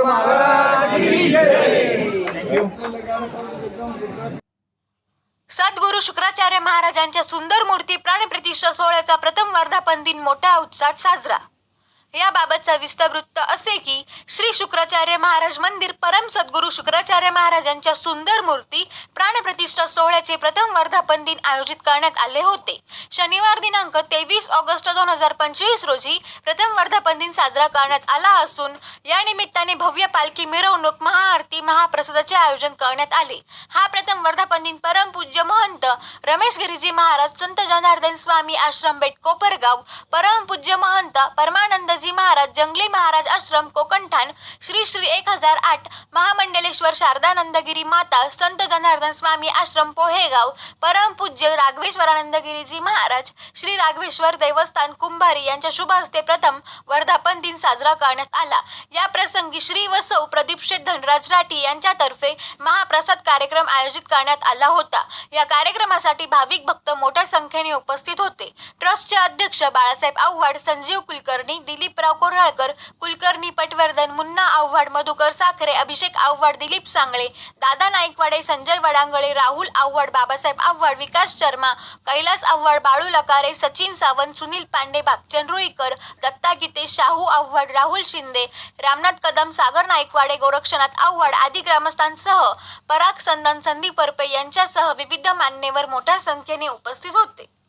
शुक्राचार्य महाराज सद्गुरु शुक्राचार्य महाराजांच्या सुंदर मूर्ती प्राणप्रतिष्ठा सोहळ्याचा प्रथम वर्धापन दिन मोठ्या उत्साहात साजरा. याबाबतचा विस्तवृत्त असे की श्री शुक्राचार्य महाराज मंदिर परम सद्गुरु शुक्राचार्य महाराजांच्या सुंदर मूर्ती प्राणप्रतिष्ठा सोहळ्याचे प्रथम वर्धापन दिन आयोजित करण्यात आले होते. शनिवार दिनांक तेवीस ऑगस्ट दोन हजार पंचवीस रोजी प्रथम वर्धापन दिन साजरा करण्यात आला असून या निमित्ताने भव्य पालखी मिरवणूक महाआरती महाप्रसादाचे आयोजन करण्यात आले. हा प्रथम वर्धापन दिन परम पूज्य महंत रमेश गिरीजी महाराज संत जनार्दन स्वामी आश्रम बेट कोपरगाव परम पूज्य महंत शिवाजी महाराज जंगली महाराज आश्रम कोकणठाण श्री श्री एक हजार आठ महामंडलेश्वर शारदानंदगिरी माता संत जनार्दन स्वामी आश्रम पोहेगाव परम पूज्य राघवेश्वरानंदगिरीजी महाराज श्री राघवेश्वर देवस्थान कुंभारी यांच्या शुभ हस्ते प्रथम वर्धापन दिन साजरा करण्यात आला. या प्रसंगी श्री व सौ प्रदीप शेठ धनराज राठी यांच्यातर्फे महाप्रसाद कार्यक्रम आयोजित करण्यात आला होता. या कार्यक्रमासाठी भाविक भक्त मोठ्या संख्येने उपस्थित होते. ट्रस्टचे अध्यक्ष बाळासाहेब आव्हाड संजीव कुलकर्णी दिलीपराव कोराळकर कुलकर्णी पटवर्धन मुन्ना आव्हाड मधुकर साखरे अभिषेक आव्हाड दिलीप सांगळे दादा नाईकवाडे संजय वडांगळे राहुल आव्हाड बाबासाहेब आव्हाड विकास शर्मा कैलास आव्हाड बाळू लकारे सचिन सावंत सुनील पांडे भागचंद रुईकर दत्ता गीते शाहू आव्हाड राहुल शिंदे रामनाथ कदम सागर नाईकवाडे गोरक्षनाथ आव्हाड आदी ग्रामस्थांसह पराग संदन संदीप परपे यांच्यासह विविध मान्यवर मोठ्या संख्येने उपस्थित होते.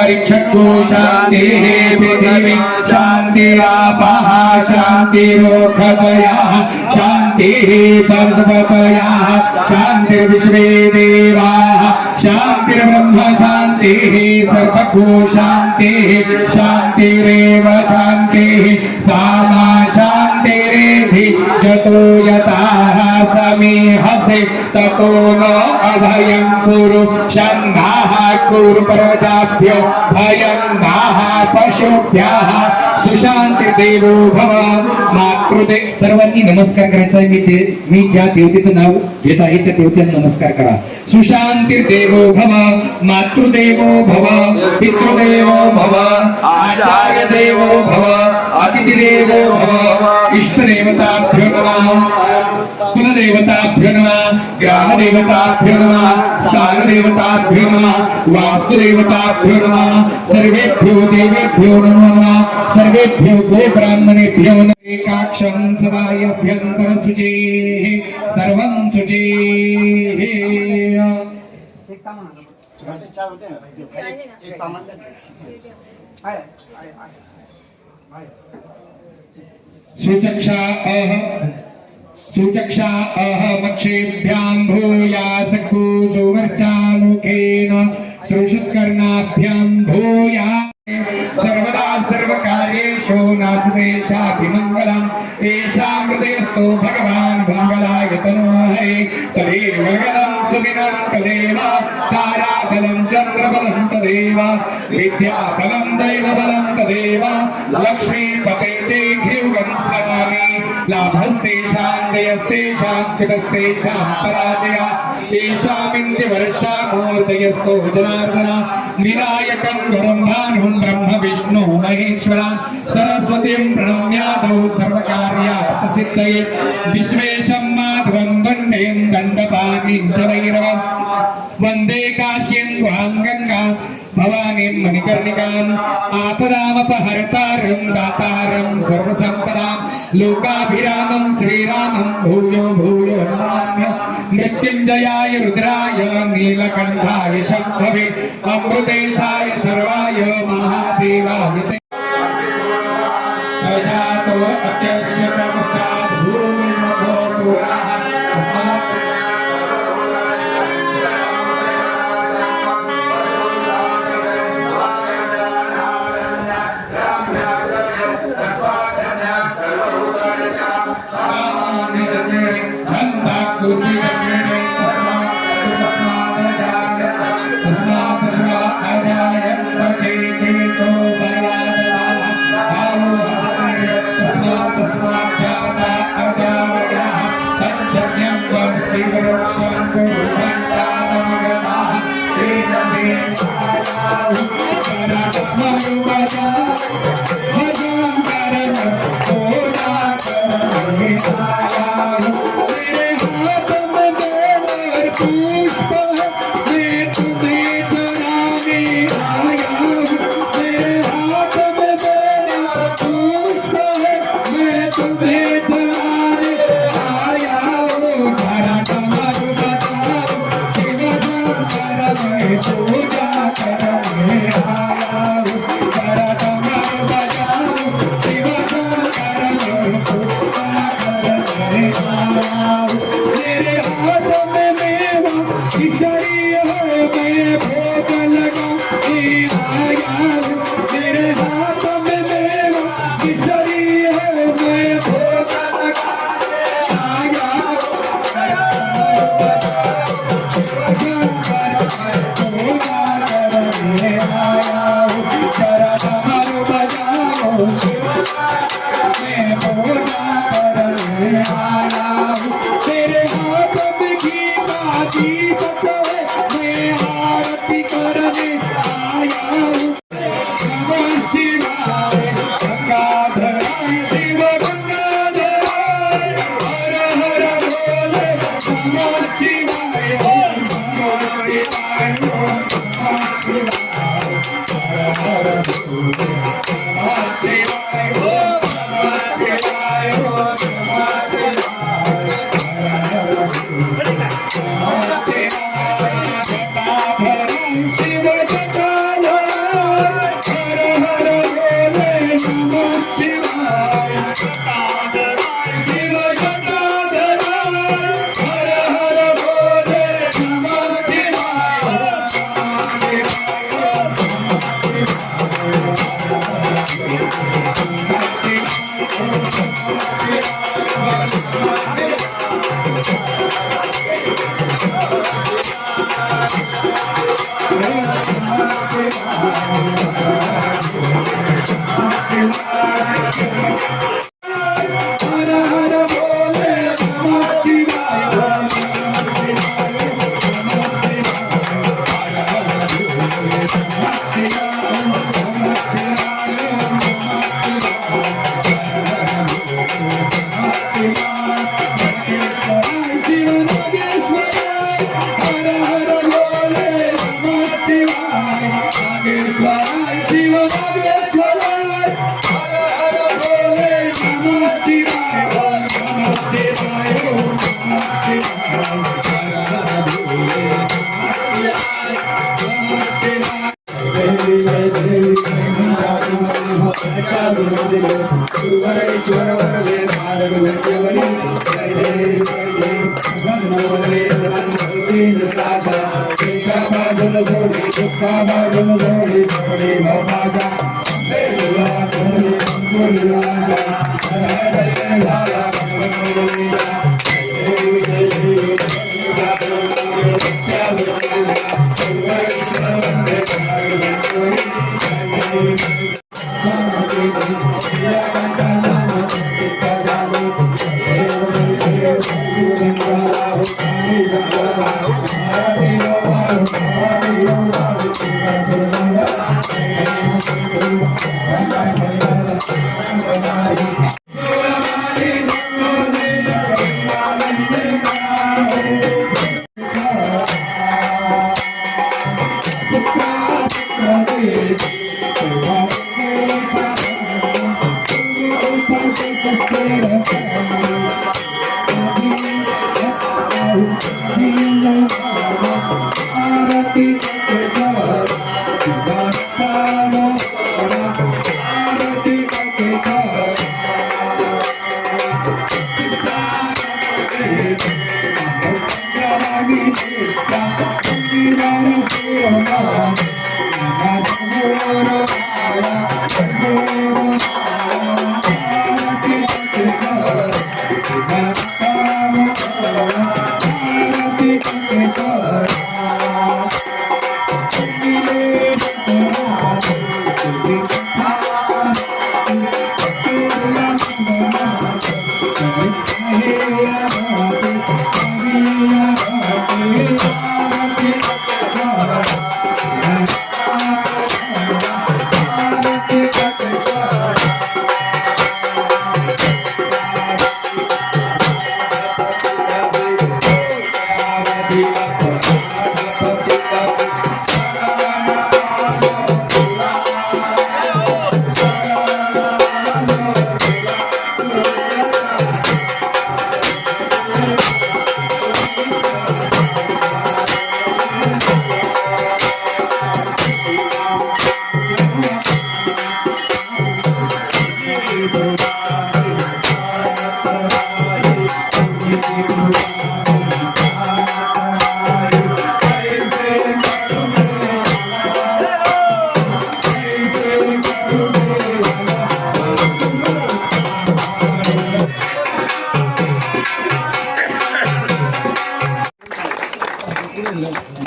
चक्षु शान्तिः पृथिवी शान्तिरापः शान्तिरोखतयः शान्तिः पर्वतयः शान्तिर्विश्वे देवाः शान्तिर्ब्रह्म शान्तिः सर्वभू शान्तिः शान्तिरेव शान्तिः सा मा शान्तिरेधि जतो यताः समीहसे ततो नो अभयं कुरु छन्दाः कुरु पर्वताभ्यो भयं दाः सुशांती देवो भव मातृदे सर्वांनी नमस्कार करायचा मी ते मी ज्या देवतेचं नाव घेत आहे त्या देवतेला नमस्कार करा. सुशांती देवो भव मातृदेवो भव पितृदेवो भव आचार्य देवो भव अतिथिदेवो भव इष्ट देवता इष्टदेवताभ्यो नमः कुलदेवताभ्यो नमः ग्रामदेवताभ्यो नमः स्थानदेवताभ्यो नमः वास्तुदेवताभ्यो नमः सर्वेभ्यो देवेभ्यो नमः सर्वेभ्यो गो ब्राह्मणेभ्यो नमः एकाक्षं सदायभ्यन्तरशुचेः सर्वं शुचेः सुचक्षा अह सुचक्षा अहमक्षेभ्यां भूयासखु सुवर्चामुखेन श्रुषुत्कर्णाभ्यां भूया नारेशो नाथदेशाभिमङ्गलम् तेषां हृदयस्थो भगवान् मङ्गलाय तनो हरे तदेर्मङ्गलं सुदिनं तदेव ताराबलं चन्द्रबलं तदेव विद्याबलं दैवबलं तदेव लक्ष्मीपते ते घियुगं स्मरामि लाभस्तेषां जयस्तेषां कृतस्तेषां पराजया तेषामिन्द्यवर्षामूर्तयस्तो जनार्दन। विनायकं गुरुं भानुं ब्रह्म विष्णु महेश्वरा। सरस्वतीं प्रणम्यादौ सर्वकार्यार्थसिद्धये विश्वेशं माधवं वन्दें दण्डपाणिं च भैरवम् वन्दे काश्यं त्वां गङ्गा भवानीं मणिकर्णिकाम् आपदामपहर्तारं दातारं सर्वसम्पदां लोकाभिरामं श्रीरामं भूयो भूयो मृत्युञ्जयाय रुद्राय नीलकण्ठाय शम्भवे अमृतेशाय सर्वाय महादेवाय। Happy हर हर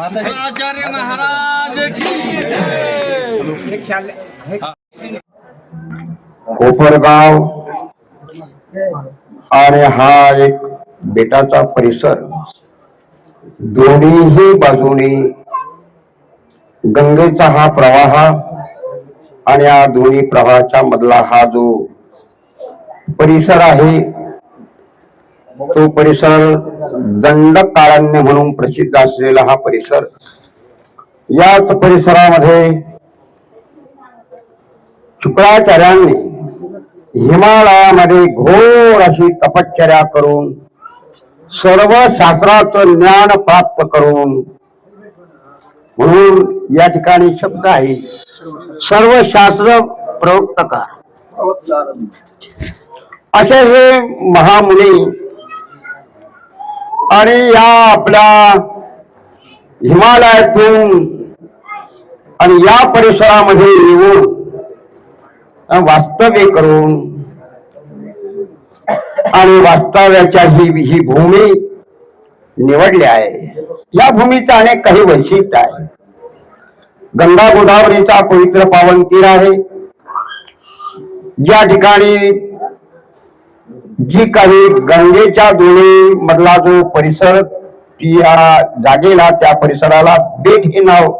शुक्राचार्य महाराज की कोपरगाव आणि हा एक बेटाचा परिसर दोन्हीही बाजूने गंगेचा हा प्रवाह आणि या दोन्ही प्रवाहाच्या मधला हा जो परिसर आहे तो परिसर दंडकारण्य म्हणून प्रसिद्ध असलेला हा परिसर. याच परिसरामध्ये शुक्राचार्यांनी हिमालयामध्ये घोर अशी तपश्चर्या करून सर्व शास्त्राचं ज्ञान प्राप्त करून म्हणून या ठिकाणी शब्द आहे सर्व शास्त्र प्रवक्तकार असे हे महामुनी आणि या आपल्या हिमालयातून आणि या परिसरामध्ये येऊन वास्तव्य करून आणि वास्तव्याच्या ही ही भूमी निवडली आहे. या भूमीचं अनेक काही वैशिष्ट्य आहे. गंगा गोदावरीचा पवित्र पावन तीर आहे. ज्या ठिकाणी जी काही गंगेच्या दोन्ही मधला जो परिसर या जागेला त्या परिसराला बेट हे नाव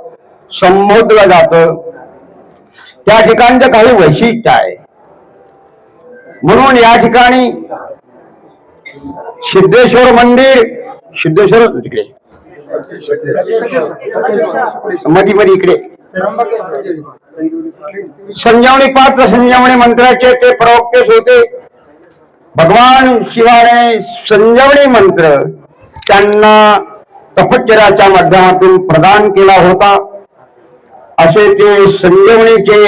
संबोधलं जात. त्या ठिकाणचं काही वैशिष्ट्य आहे. म्हणून या ठिकाणी सिद्धेश्वर मंदिर सिद्धेश्वर तिकडे. मधी मधी इकडे. संजीवनी पात्र संजीवनी मंत्राचे ते प्रवक्तेच होते. भगवान शिवाने संजवणी मंत्र त्यांना तपश्चर्याच्या माध्यमातून प्रदान केला होता. असे ते संजीवनीचे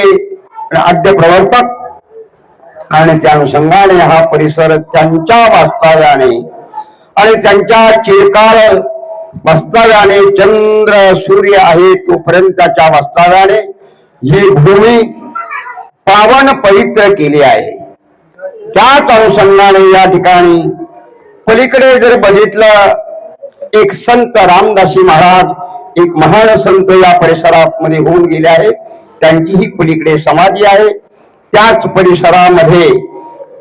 आद्य प्रवर्तक आणि त्या अनुषंगाने हा परिसर त्यांच्या वास्तव्याने आणि त्यांच्या चिरकाल वास्तव्याने चंद्र सूर्य आहे तोपर्यंतच्या वास्तव्याने ही भूमी पावन पवित्र केली आहे. त्याच अनुषंगाने या ठिकाणी पलीकडे जर बघितलं एक संत रामदासी महाराज एक महान संत या परिसरामध्ये होऊन गेले आहे. त्यांचीही पलीकडे समाधी आहे. त्याच परिसरामध्ये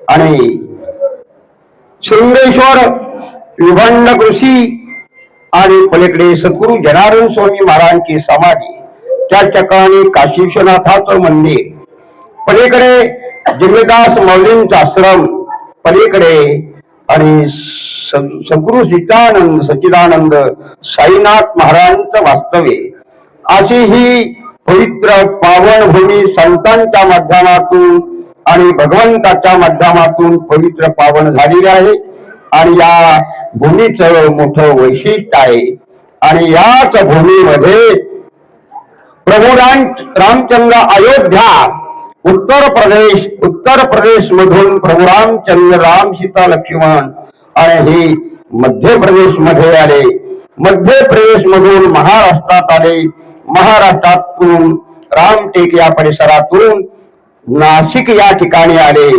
आणि शृंगेश्वर विभंड कृषी आणि पलीकडे सद्गुरु जनार्दन स्वामी महाराजांची समाधी त्या ठिकाणी काशी विश्वनाथाचं मंदिर. पलीकडे जगदास मौलींचा आश्रम पलीकडे आणि सद्गुरु सीतानंद सच्चिदानंद साईनाथ महाराजांचं वास्तव्य. अशी ही पवित्र पावन भूमी संतांच्या माध्यमातून आणि भगवंताच्या माध्यमातून पवित्र पावन झालेली आहे आणि या भूमीचं मोठं वैशिष्ट्य आहे. आणि याच भूमीमध्ये प्रभू रामचंद्र अयोध्या उत्तर प्रदेश उत्तर प्रदेश मधून प्रभुराम रामचंद्र राम सीता लक्ष्मण आणि हे मध्य प्रदेशमध्ये आले. मध्य प्रदेश मधून महाराष्ट्रात आले. महाराष्ट्रातून रामटेक या परिसरातून नाशिक या ठिकाणी आले.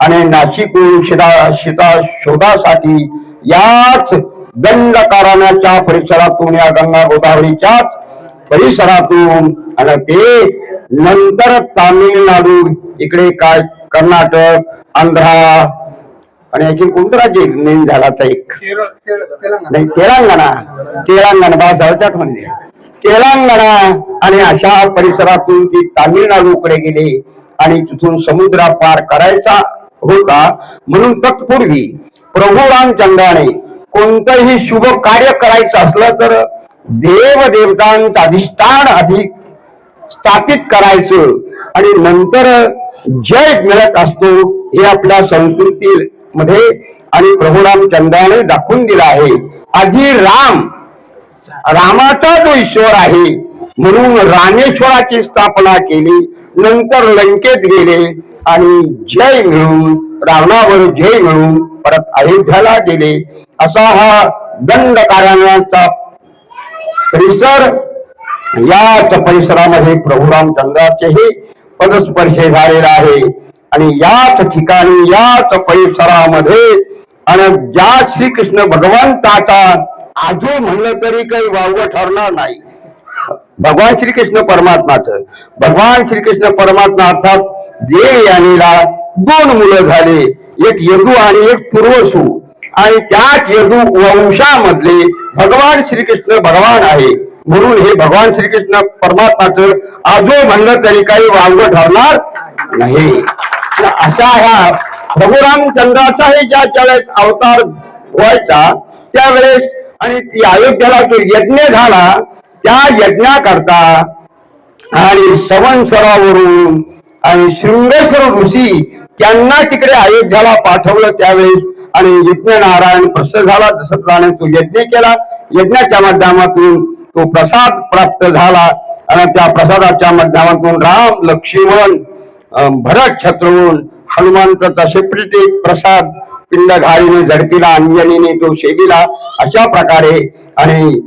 आणि नाशिकहून शिदा सीता शोधासाठी याच दंडकारण्याच्या परिसरातून या गंगा गोदावरीच्याच परिसरातून आणि ते नंतर तामिळनाडू इकडे काय कर्नाटक आंध्रा आणि आणखी कोणतं राज्य नेम झाला आता एक? नाही तेलंगणा. तेलंगणा बाळासाहेबच्या आठवणी तेलंगणा आणि अशा परिसरातून ती तामिळनाडूकडे गेले आणि तिथून समुद्र पार करायचा होता. म्हणून तत्पूर्वी प्रभू रामचंद्राने कोणतंही शुभ कार्य करायचं असलं तर देव देवतांचं अधिष्ठान अधिक स्थापित करायचं. आणि नंतर जय मिळत असतो हे आपल्या संस्कृती मध्ये आणि प्रभू रामचंद्राने दाखवून दिला आहे. आधी राम रामाचा जो ईश्वर आहे म्हणून रामेश्वराची स्थापना केली नंतर लंकेत गेले आणि जय मिळून रावणावर जय मिळून परत अयोध्याला गेले. असा हा दंडकारणाचा परिसर याच परिसरामध्ये प्रभुराम रामचंद्राचेही पदस्पर्शे झालेला आहे. आणि याच ठिकाणी याच परिसरामध्ये आणि ज्या श्रीकृष्ण भगवंताचा आजू म्हणलं तरी काही वावगं ठरणार नाही. भगवान श्रीकृष्ण परमात्माचं. भगवान श्रीकृष्ण परमात्मा अर्थात देव यानीला दोन मुलं झाले एक यदू आणि एक पूर्वसू. आणि त्याच यदू वंशामधले भगवान श्रीकृष्ण भगवान आहे. म्हणून हे भगवान श्रीकृष्ण परमात्माचं आजो म्हणलं तरी काही वावगं ठरणार नाही. अशा ह्या प्रभू ज्या वेळेस अवतार व्हायचा त्यावेळेस आणि ती अयोध्याला तो यज्ञ झाला त्या यज्ञाकरता आणि सवनसरावरून आणि शृंगेश्वर ऋषी त्यांना तिकडे अयोध्याला पाठवलं त्यावेळेस आणि यज्ञ नारायण प्रसन्न झाला. तसं तो यज्ञ केला यज्ञाच्या माध्यमातून तो प्रसाद प्राप्त झाला. आणि त्या प्रसादाच्या माध्यमातून राम लक्ष्मण भरत छत्रवून हनुमंताचा शेपटी प्रसाद पिंडघारीने झडपिला अंजनीने तो शेविला अशा प्रकारे. आणि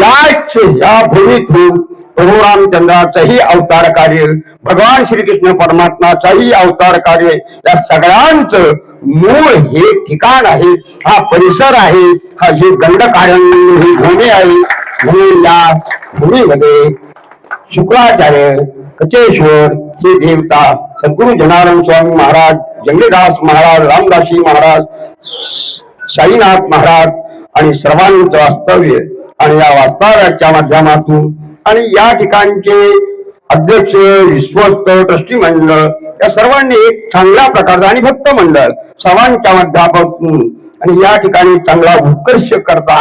याच या भूमीतून प्रभू रामचंद्राचंही अवतार कार्य भगवान श्रीकृष्ण परमात्माचाही अवतार कार्य या सगळ्यांचं मूळ हे ठिकाण आहे हा परिसर आहे हा हे दंडकारण ही भूमी आहे. म्हणून या भूमीमध्ये शुक्राचार्य कचेश्वर हे देवता सद्गुरु जनाराम स्वामी महाराज जंगलीदास महाराज रामदासी महाराज साईनाथ महाराज आणि सर्वांचं वास्तव्य आणि या वास्तव्याच्या माध्यमातून आणि या ठिकाणचे अध्यक्ष विश्वस्त ट्रस्टी मंडळ या सर्वांनी एक चांगल्या प्रकारचा आणि भक्त मंडळ सर्वांच्या माध्यमातून आणि या ठिकाणी चांगला उत्कर्ष करता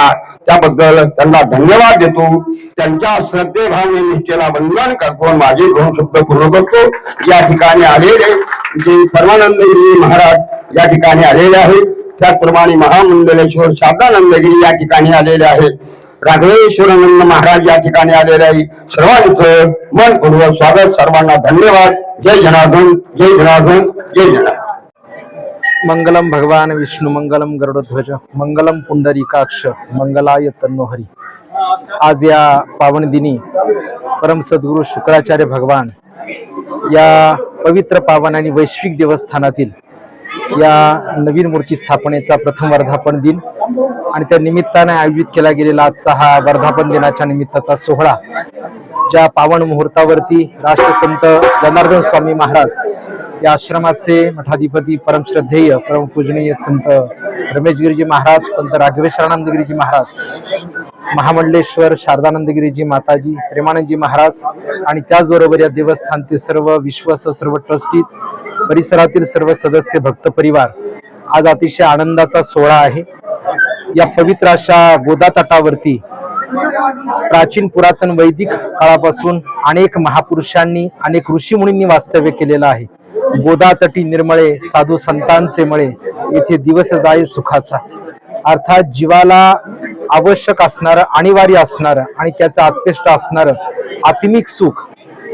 त्याबद्दल त्यांना धन्यवाद देतो. त्यांच्या श्रद्धेभाने निश्चयाला वंदन करतो. माझे दोन शब्द पूर्ण करतो. या ठिकाणी आलेले जे परमानंदगिरी महाराज या ठिकाणी आलेले आहेत. त्याचप्रमाणे महामंडलेश्वर शारदानंदगिरी या ठिकाणी आलेले आहेत. राघवेश्वरानंद महाराज या ठिकाणी आलेले आहे सर्वांचं मनपूर्वक स्वागत. सर्वांना धन्यवाद. जय जनार्दन जय जनार्दन जय जनार्दन. मंगलम भगवान विष्णू मंगलम गरुडध्वज मंगलम पुंडरीकाक्ष मंगलाय तन्नोहरी आज या पावन दिनी परम सद्गुरु शुक्राचार्य भगवान या पवित्र पावन आणि वैश्विक देवस्थानातील या नवीन मूर्ती स्थापनेचा प्रथम वर्धापन दिन आणि त्या निमित्ताने आयोजित केला गेलेला आजचा हा वर्धापन दिनाच्या निमित्ताचा सोहळा ज्या पावन मुहूर्तावरती राष्ट्रसंत जनार्दन स्वामी महाराज या आश्रमाचे मठाधिपती परमश्रद्धेय परमपूजनीय संत रमेशगिरीजी महाराज संत राघवेश्वरानंदगिरीजी महाराज महामंडलेश्वर शारदानंदगिरीजी माताजी प्रेमानंदजी महाराज आणि त्याचबरोबर या देवस्थानचे सर्व विश्वास सर्व ट्रस्टीज परिसरातील सर्व सदस्य भक्त परिवार. आज अतिशय आनंदाचा सोहळा आहे. या पवित्र अशा गोदा तटावरती प्राचीन पुरातन वैदिक काळापासून अनेक महापुरुषांनी अनेक ऋषीमुनींनी वास्तव्य केलेलं आहे. गोदा तटी निर्मळे साधू संतांचे मळे येथे दिवस जाई सुखाचा. अर्थात जीवाला आवश्यक असणारं अनिवार्य असणारं आणि त्याचं अत्यष्ट असणारं आत्मिक सुख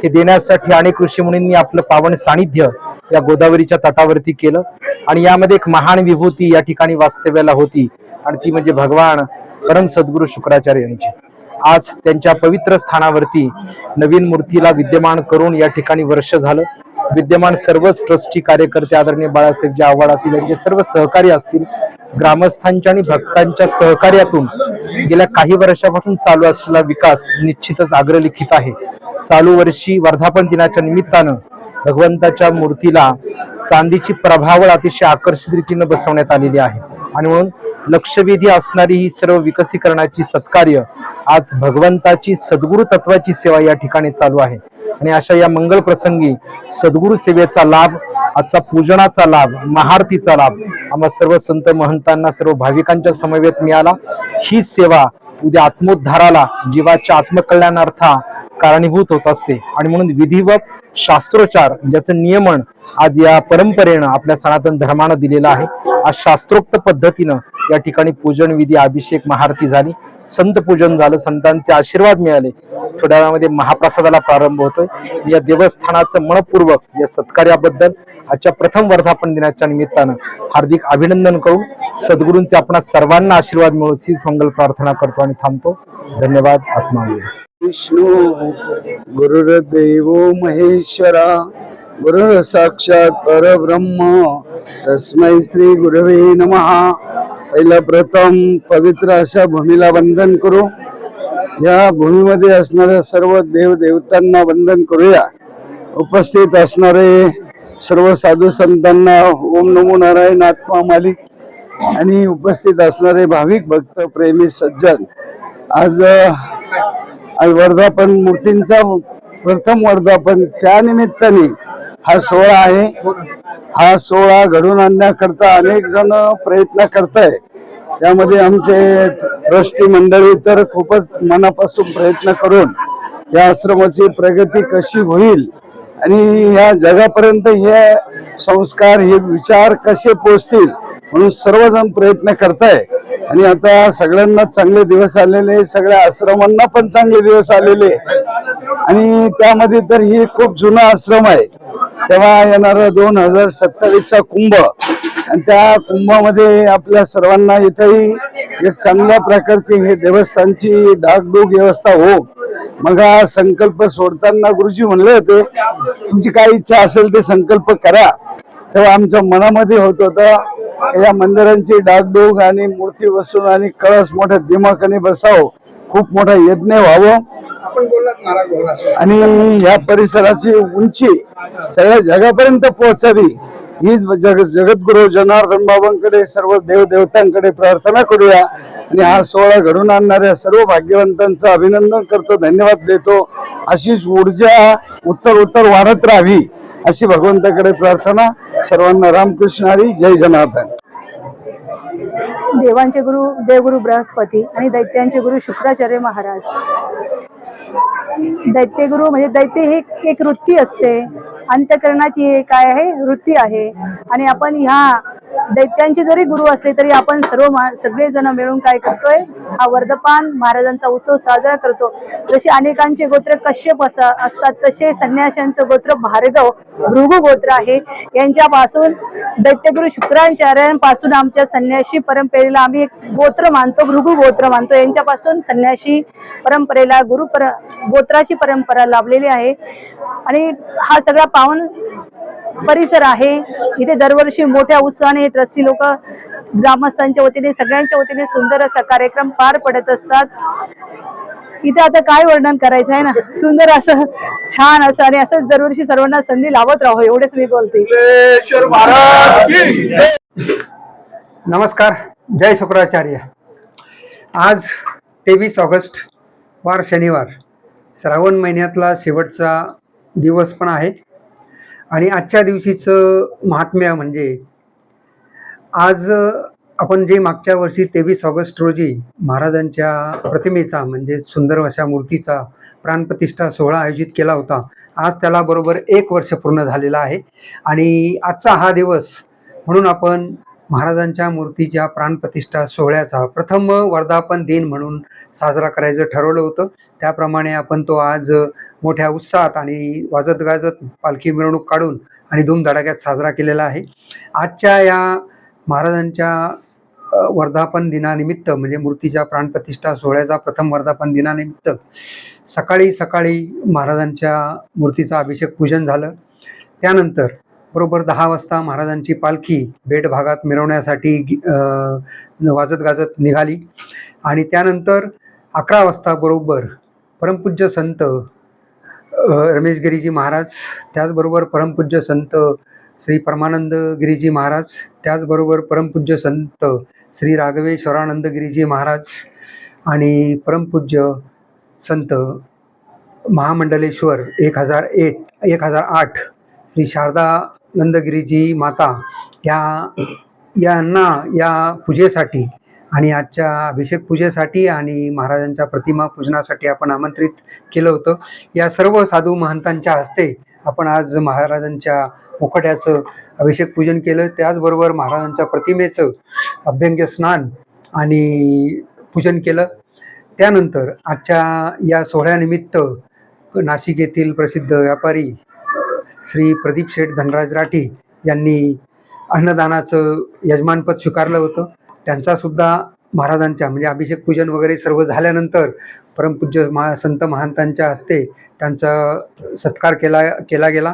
हे देण्यासाठी अनेक ऋषीमुनींनी आपलं पावन सानिध्य या गोदावरीच्या तटावरती केलं. आणि यामध्ये एक महान विभूती या ठिकाणी वास्तव्याला होती आणि ती म्हणजे भगवान परम सद्गुरु शुक्राचार्य यांची. आज त्यांच्या पवित्र स्थानावरती नवीन मूर्तीला विद्यमान करून या ठिकाणी वर्ष झालं. विद्यमान सर्वच ट्रस्टी कार्यकर्ते आदरणीय बाळासाहेबजी आव्हाड असतील यांचे सर्व सहकारी असतील ग्रामस्थांच्या आणि भक्तांच्या सहकार्यातून गेल्या काही वर्षापासून चालू असलेला विकास निश्चितच अग्रलिखित आहे. चालू वर्षी वर्धापन दिनाच्या निमित्तानं भगवंताच्या मूर्तीला चांदीची प्रभावळ अतिशय आकर्षित रीतीनं बसवण्यात आलेली आहे. आणि म्हणून लक्षवेधी असणारी ही सर्व विकसीकरणाची सत्कार्य आज भगवंताची सद्गुरु तत्वाची सेवा या ठिकाणी चालू आहे. आणि अशा या मंगल प्रसंगी सद्गुरु सेवेचा लाभ आजचा पूजनाचा लाभ महाआरतीचा लाभ आम्हा सर्व संत महंतांना सर्व भाविकांच्या समवेत मिळाला. ही सेवा उद्या आत्मोद्धाराला जीवाच्या आत्मकल्याणार्था कारणीभूत होत असते. आणि म्हणून विधिवत शास्त्रोचार ज्याचं नियमन आज या परंपरेनं आपल्या सनातन धर्मानं दिलेलं आहे आज शास्त्रोक्त पद्धतीनं या ठिकाणी पूजन विधी अभिषेक महाआरती झाली. संत पूजन झालं संतांचे आशीर्वाद मिळाले. थोड्या वेळामध्ये महाप्रसादाला प्रारंभ होतोय. या देवस्थानाचं मनपूर्वक या सत्कार्याबद्दल आजच्या प्रथम वर्धापन दिनाच्या निमित्तानं हार्दिक अभिनंदन करून सद्गुरूंचे आपणा सर्वांना आशीर्वाद मिळून हीच मंगल प्रार्थना करतो आणि थांबतो. धन्यवाद. आत्मा विष्णू गुरुर्देवो महेश्वरा गुरुर साक्षात परब्रह्म. तस्मै श्री गुरवे नमः. पहिला प्रथम पवित्र अशा भूमीला वंदन करू. या भूमीमध्ये असणाऱ्या सर्व देव देवतांना वंदन करूया. उपस्थित असणारे सर्व साधू संतांना ओम नमो नारायण आत्मा मालिक आणि उपस्थित असणारे भाविक भक्त प्रेमी सज्जन. आज आज वर्धापन मूर्तींचा प्रथम वर्धापन त्या निमित्ताने हा सोहळा आहे. हा सोहळा घडून आणण्याकरता अनेक जण प्रयत्न करताय. त्यामध्ये आमचे ट्रस्टी मंडळी तर खूपच मनापासून प्रयत्न करून या आश्रमाची प्रगती कशी होईल आणि या जगापर्यंत हे संस्कार हे विचार कसे पोचतील म्हणून सर्वजण प्रयत्न करताय. आणि आता सगळ्यांना चांगले दिवस आलेले सगळ्या आश्रमांना पण चांगले दिवस आलेले. आणि त्यामध्ये तर ही खूप जुना आश्रम आहे. तेव्हा येणारा दोन हजार सत्तावीसचा कुंभ. आणि त्या कुंभामध्ये आपल्या सर्वांना इथेही एक चांगल्या प्रकारची हे देवस्थानची डागडूग व्यवस्था हो. मग हा संकल्प सोडताना गुरुजी म्हणले होते तुमची काय इच्छा असेल ते संकल्प करा. तेव्हा आमच्या मनामध्ये होत होतं या मंदिरांची डागडूग आणि मूर्ती बसून आणि कळस मोठ्या दिमाखाने बसावं. खूप मोठा यज्ञ व्हावं. आणि या परिसराची उंची सगळ्या जगापर्यंत पोहोचावी. हीच जग जगद्गुरु जनार्दन बाबांकडे सर्व देवदेवतांकडे प्रार्थना करूया. आणि हा सोहळा घडून आणणाऱ्या सर्व भाग्यवंतांचं अभिनंदन करतो धन्यवाद देतो. अशीच ऊर्जा उत्तर उत्तर वाढत राहावी अशी भगवंताकडे प्रार्थना. सर्वांना रामकृष्ण हरी जय जनार्दन. देवांचे गुरु देवगुरु बृहस्पती आणि दैत्यांचे गुरु शुक्राचार्य महाराज. दैत्यगुरु म्हणजे दैत्य हे एक वृत्ती असते. अंतकरणाची एक काय आहे? वृत्ती आहे. आणि आपण ह्या दैत्यांचे जरी गुरु असले तरी आपण सर्व मा- सगळेजण मिळून काय करतोय? हा वर्धपान महाराजांचा उत्सव साजरा करतो. जसे अनेकांचे गोत्र कश्यप असा असतात तसे संन्याशांचं गोत्र भार्गव भृगु गोत्र आहे. यांच्यापासून दैत्यगुरु शुक्राचार्यांपासून आमच्या संन्यासी परंपरेला आम्ही एक गोत्र मानतो भृगु गोत्र मानतो. यांच्यापासून संन्यासी परंपरेला गुरु पर गोत्राची परंपरा लाभलेली आहे. आणि हा सगळा पावन परिसर आहे. इथे दरवर्षी मोठ्या उत्साहाने ट्रस्टी लोक ग्रामस्थांच्या वतीने सगळ्यांच्या वतीने सुंदर असा कार्यक्रम पार पडत असतात. इथे आता काय वर्णन करायचं आहे ना? सुंदर असं छान असं आणि असं दरवर्षी सर्वांना संधी लावत राहो एवढेच मी बोलते. नमस्कार जय शुक्राचार्य. आज तेवीस ऑगस्ट वार शनिवार श्रावण महिन्यातला शेवटचा दिवस पण आहे. आणि आजच्या दिवशीचं महात्म्य म्हणजे आज आपण जे मागच्या वर्षी तेवीस ऑगस्ट रोजी महाराजांच्या प्रतिमेचा म्हणजे सुंदर अशा मूर्तीचा प्राणप्रतिष्ठा सोहळा आयोजित केला होता आज त्याला बरोबर एक वर्ष पूर्ण झालेला आहे. आणि आजचा हा दिवस म्हणून आपण महाराजांच्या मूर्तीच्या प्राणप्रतिष्ठा सोहळ्याचा प्रथम वर्धापन दिन म्हणून साजरा करायचं ठरवलं होतं. त्याप्रमाणे आपण तो आज मोठ्या उत्साहात आणि वाजत गाजत पालखी मिरवणूक काढून आणि धूमधडाक्यात साजरा केलेला आहे. आजच्या या महाराजांच्या वर्धापन दिनानिमित्त म्हणजे मूर्तीच्या प्राणप्रतिष्ठा सोहळ्याचा प्रथम वर्धापन दिनानिमित्त सकाळी सकाळी महाराजांच्या मूर्तीचं अभिषेक पूजन झालं. त्यानंतर बरोबर दहा वाजता महाराजांची पालखी बेट भागात मिरवण्यासाठी वाजत गाजत निघाली. आणि त्यानंतर अकरा वाजता बरोबर परमपूज्य संत रमेशगिरीजी रमेश गिरीजी महाराज त्याचबरोबर परमपूज्य संत श्री परमानंद गिरीजी महाराज त्याचबरोबर परमपूज्य संत श्री राघवेश्वरानंद गिरीजी महाराज आणि परमपूज्य संत महामंडलेश्वर एक हजार एक एक हजार आठ श्री शारदा नंदगिरीजी माता या यांना या पूजेसाठी आणि आजच्या अभिषेक पूजेसाठी आणि महाराजांच्या प्रतिमा पूजनासाठी आपण आमंत्रित केलं होतं. या सर्व साधू महंतांच्या हस्ते आपण आज महाराजांच्या मुखट्याचं अभिषेक पूजन केलं. त्याचबरोबर महाराजांच्या प्रतिमेचं अभ्यंग्य स्नान आणि पूजन केलं. त्यानंतर आजच्या या सोहळ्यानिमित्त नाशिक येथील प्रसिद्ध व्यापारी श्री प्रदीप शेठ धनराज राठी यांनी अन्नदानाचं यजमानपद स्वीकारलं होतं. त्यांचासुद्धा महाराजांच्या म्हणजे अभिषेक पूजन वगैरे सर्व झाल्यानंतर परमपूज्य महा संत महंतांच्या हस्ते त्यांचा सत्कार केला केला गेला.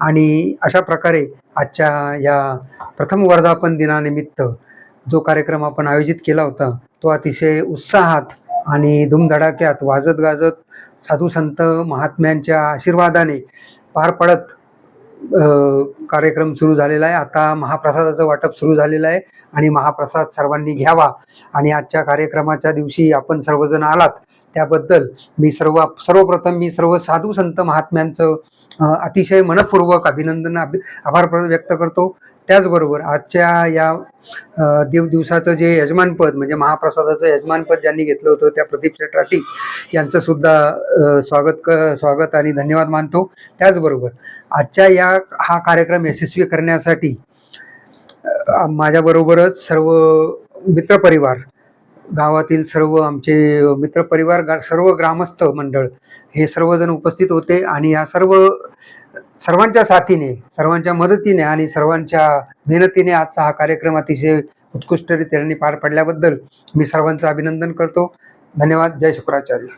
आणि अशा प्रकारे आजच्या या प्रथम वर्धापन दिनानिमित्त जो कार्यक्रम आपण आयोजित केला होता तो अतिशय उत्साहात आणि धुमधडाक्यात वाजत गाजत साधू संत महात्म्यांच्या आशीर्वादाने पार पडत कार्यक्रम सुरू झालेला आहे. आता महाप्रसादाचं वाटप सुरू झालेलं आहे आणि महाप्रसाद सर्वांनी घ्यावा. आणि आजच्या कार्यक्रमाच्या दिवशी आपण सर्वजण आलात. त्याबद्दल मी सर्व सर्वप्रथम मी सर्व साधू संत महात्म्यांचं अतिशय मनपूर्वक अभिनंदन अभि आभार व्यक्त करतो. त्याचबरोबर आजच्या या दिव दिवसाचं जे यजमानपद म्हणजे महाप्रसादाचं यजमानपद ज्यांनी घेतलं होतं त्या प्रदीप शेट्राटी यांचं सुद्धा स्वागत क स्वागत आणि धन्यवाद मानतो. त्याचबरोबर आजच्या या हा कार्यक्रम यशस्वी करण्यासाठी माझ्याबरोबरच सर्व मित्रपरिवार गावातील सर्व आमचे मित्रपरिवार गा सर्व ग्रामस्थ मंडळ हे सर्वजण उपस्थित होते आणि या सर्व सर्वांच्या साथीने सर्वांच्या मदतीने आणि सर्वांच्या मेहनतीने आजचा हा कार्यक्रम अतिशय उत्कृष्टरित्याने पार पडल्याबद्दल मी सर्वांचं अभिनंदन करतो. धन्यवाद. जय शुक्राचार्य.